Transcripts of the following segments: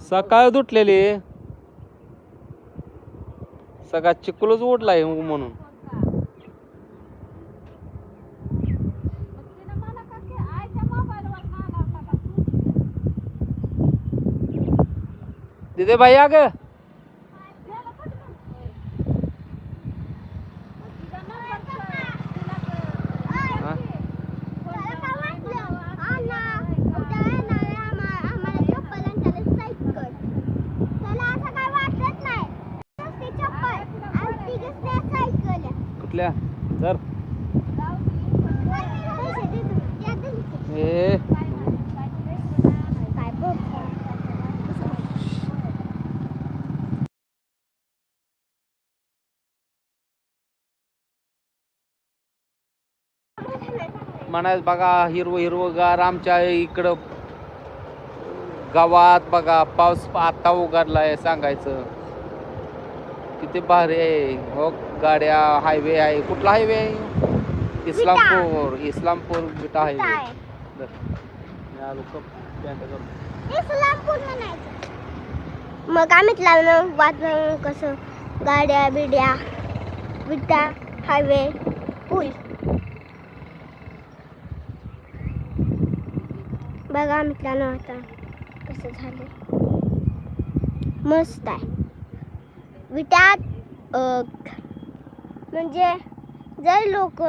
सकाळ उठलेली. सकाळ उठला उठलाय म्हणून. दिदे भाई अगं आपल्या. तर ए. म्हणायचं बघा हिरवं हिरवगार आमच्या इकडं. गावात बघा पाऊस आता उघडलाय सांगायचं. किती भारी आहे. हो. गाड्या हायवे आहे. कुठला हायवे आहे? इस्लामपूर इस्लामपूर बिटा हायवे. मग आम्ही लावलं वातावरण कसं? गाड्या बिड्या विटा हायवे पूल. बघा आम्ही लावलं आता कसं झालं. मस्त आहे. विटात म्हणजे जर लोक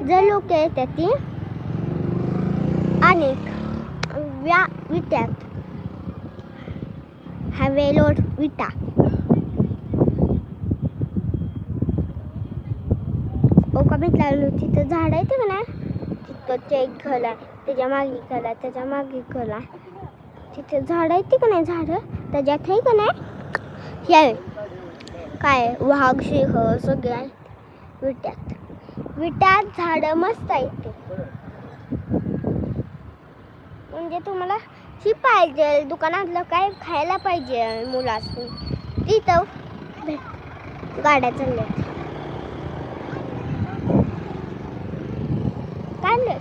जर लोक येतात ती अनेक व्या विट्यात हॅवे लोड विटा. ओका भेटला तिथं झाड आहे का नाही? तिथं ते एक घर आहे त्याच्यामागे घर आहे त्याच्यामागे घर आहे. तिथे झाड आहेत का नाही झाड? त्याच्यात आहे का नाही? हे काय वाघ सिंह सगळे आहेत. विट्यात. विट्यात झाडं मस्त आहेत ते. म्हणजे तुम्हाला ही पाहिजे. दुकानातलं काय खायला पाहिजे मुलासनी. तिथं भेट गाड्या चालल्या काढलं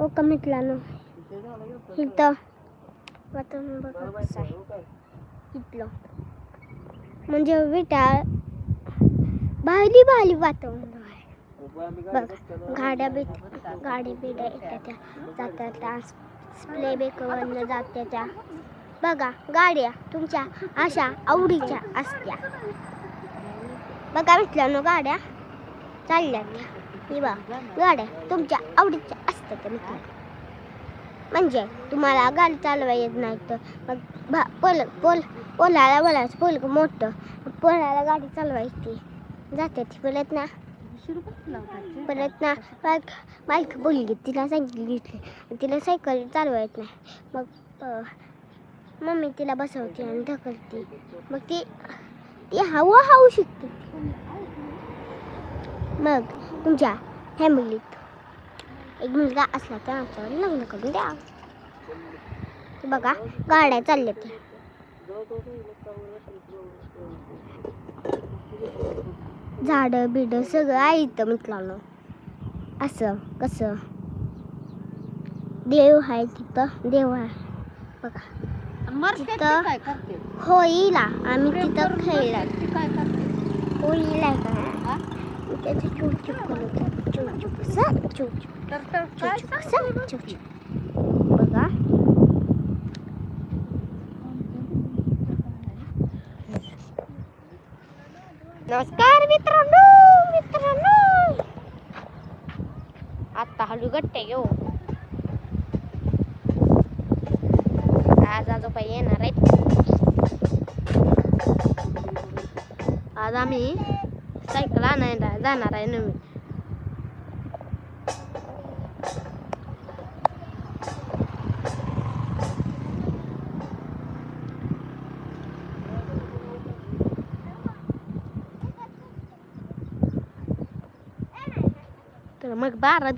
ओके का इथं वातावरण बघा कसं आहे. इथलं म्हणजे विटा भारी भारी वातावरण आहे. बघ गाड्या बी गाडी बिड्या येतात त्या. जातात त्या स्प्ले बेकवरनं जात्या त्या. बघा गाड्या तुमच्या अशा आवडीच्या असत्या. बघा मिटलं गाड्या? चालल्या त्या ही गाड्या तुमच्या आवडीच्या असतात त्या मित्रांनो. म्हणजे तुम्हाला गाडी चालवा येत नाही तर मग भा पोल पोल पोलाला बोलायचं पोल मोठं. पोलाला गाडी चालवायची. जाते ती परत ना. परत ना बाईक बाईक बोलली तिला सायकल घेतली. तिला सायकल चालवा येत नाही. मग मम्मी तिला बसवते आणि ढकलते. मग ती ती हवं हाऊ शकते. मग तुमच्या फॅमिलीत एक मुलगा असला तर आमच्यावर लग्न करून द्या ते बघा गाड्या चालल्या त्या झाडं बिड सगळं इथं मित्रांनो असं कसं देव आहे तिथं देव आहे बघा तिथं होळीला आम्ही तिथं खेळला होळीला का त्याचं चूप करत होतं. असं चूप चूप असं चूप बघा नमस्कार मित्रांनो मित्रांनो आता हळू गट्टे घेऊ आज आजोबा येणार आहेत आज आम्ही सायकल आणायला जाणार आहे नवीन तर मग बारा